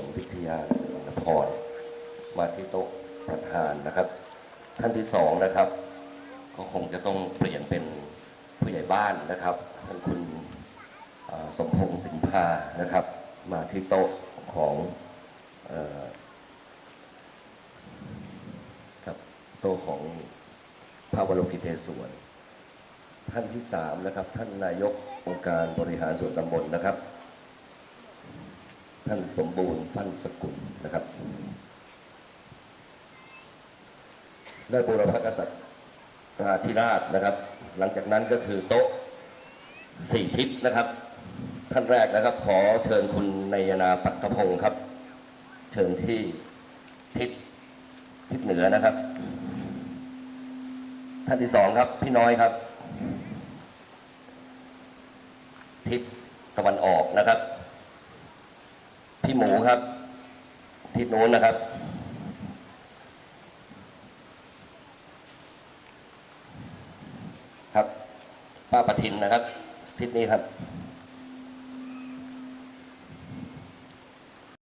ลวิทยานพรมาที่โต๊ะประธานนะครับ ท่านที่สองนะครับ ก็คงจะต้องเปลี่ยนเป็นผู้ใหญ่บ้านนะครับท่านคุณสมพงษ์สินพานะครับ มาที่โต๊ะของครับโต๊ะของพระบรมกิเทศวนท่านที่สามนะครับ ท่านนายกองค์การบริหารส่วนตำบลนะครับ ท่านสมบูรณ์พันสกุลนะครับได้บูรพกษัตริย์ราธิราชนะครับ หลังจากนั้นก็คือโต๊ะสี่ทิศนะครับ ท่านแรกนะครับ ขอเชิญคุณนายนาปัตตพงศ์ครับ เชิญที่ทิศทิศเหนือนะครับ ท่านที่สองครับ พี่น้อยครับ ทิศตะวันออกนะครับ พี่หมูครับทิศโน้นนะครับ ครับ ป้าปทินนะครับทิศนี้ครับ